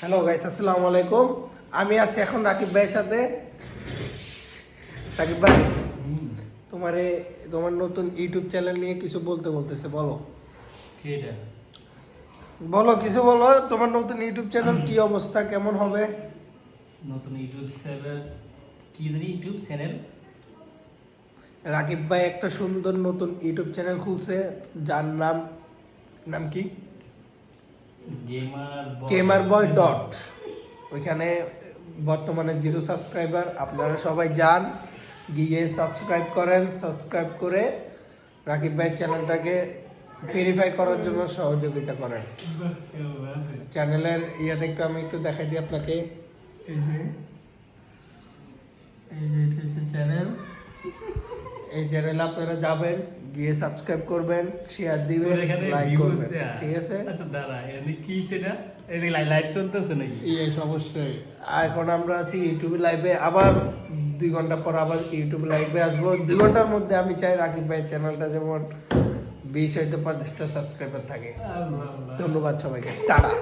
Hello guys আসসালামু আলাইকুম আমি আছি এখন রাকিব ভাইয়ের সাথে। রাকিব ভাই তোমারে তোমার নতুন ইউটিউব চ্যানেল নিয়ে কিছু বলতে বলতেছে বলো। কি এটা বলো কিছু বলো তোমার নতুন ইউটিউব চ্যানেল কি অবস্থা কেমন হবে? নতুন ইউটিউব চ্যানেল কি জানি ইউটিউব চ্যানেল? রাকিব ভাই একটা সুন্দর নতুন ইউটিউব চ্যানেল খুলছে যার নাম নাম কি? গেমার বয় ডট ওইখানে বর্তমানে জিরো সাবস্ক্রাইবার আপনারা সবাই যান গিয়ে সাবস্ক্রাইব করেন সাবস্ক্রাইব করে রাকিব ভাইয়ের চ্যানেলটাকে ভেরিফাই করার জন্য সহযোগিতা করেন। চ্যানেলের ইয়াতে একটু আমি একটু দেখাই দিই আপনাকে। এই যে এই যে এই চ্যানেলে আপনারা যাবেন গিয়ে সাবস্ক্রাইব করবেন শেয়ার দিবেন লাইক করবেন ঠিক আছে? আচ্ছা দাঁড়া এখানে কি সেটা? এটা লাইভ চলতেছে নাকি? ইয়েস অবশ্যই। এখন আমরা আছি ইউটিউবে লাইভে আবার দুই ঘণ্টা পর আবার ইউটিউবে লাইভে আসব। দুই ঘণ্টার মধ্যে আমি চাই রাকিব ভাইয়ের চ্যানেলটা যেমন বিশ হইতে পঞ্চাশটা সাবস্ক্রাইবার থাকে। ধন্যবাদ সবাইকে। টাটা।